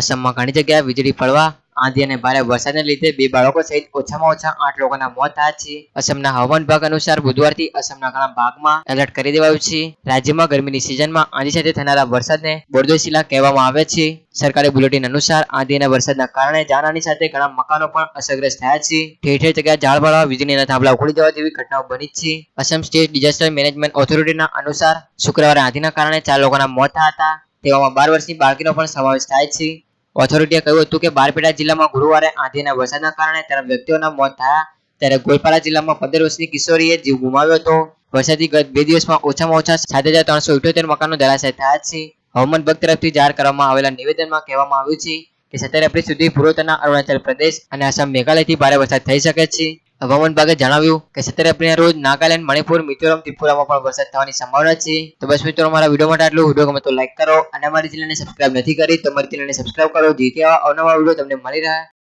અસમમાં ઘણી જગ્યાએ વીજળી પડવા, આંધી અને ભારે વરસાદને લીધે બે બાળકો સહિત ઓછામાં ઓછા આઠ લોકોના મોત થયા છે. અસમના હવામાન વિભાગ અનુસાર બુધવારથી અસમના ઘણા ભાગમાં એલર્ટ કરી દેવાયું છે. રાજ્યમાં ગરમીની સિઝનમાં આંધી સાથે થનારા વરસાદને બોરદોશિલા કહેવામાં આવે છે. સરકારી બુલેટિન અનુસાર આંધી અને વરસાદના કારણે જાનહાની સાથે ઘણા મકાનો પણ અસરગ્રસ્ત થયા છે. ઠેર ઠેર જગ્યાએ ઝાડ પડવા વીજળીના થાંભલા ઉખડી જવા જેવી ઘટનાઓ બની છે. અસમ સ્ટેટ ડિઝાસ્ટર મેનેજમેન્ટ ઓથોરિટીના અનુસાર શુક્રવારે આંધીના કારણે ચાર લોકોના મોત થયા હતા. તેવામાં બાર વર્ષની બાળકીનો પણ સમાવેશ થાય છે. ઓથોરિટીએ કહ્યું હતું કે બારપેટા જિલ્લામાં ગુરુવારે આંધીના વરસાદના કારણે ત્રણ વ્યક્તિઓના મોત થયા. ત્યારે ગોલપારા જિલ્લામાં પંદર વર્ષની કિશોરીએ જીવ ગુમાવ્યો હતો. વરસાદથી ગત બે દિવસમાં ઓછામાં ઓછા સાત હજાર ત્રણસો ઇઠોતેર મકાનો ધરાશય થયા છે. હવામાન વિભાગ તરફથી જાહેર કરવામાં આવેલા નિવેદનમાં કહેવામાં આવ્યું છે કે સત્તર એપ્રિલ સુધી પૂર્વોત્તરના અરુણાચલ પ્રદેશ અને આસામ મેઘાલયથી ભારે વરસાદ થઈ શકે છે. હવામાન વિભાગે જણાવ્યું કે સત્તર એપ્રિલના રોજ નાગાલેન્ડ, મણિપુર, મિઝોરમ, ત્રિપુરામાં પણ વરસાદ થવાની સંભાવના છે. તો બસ મિત્રો, અમારા વીડિયો માટે આટલું. વીડિયો ગમે તો લાઈક કરો અને અમારી ચેનલને સબસ્ક્રાઇબ નથી કરી તો અમારી ચેનલને સબસ્ક્રાઇબ કરો. જેથી આવા અવનવા વીડિયો તમને મળી રહે.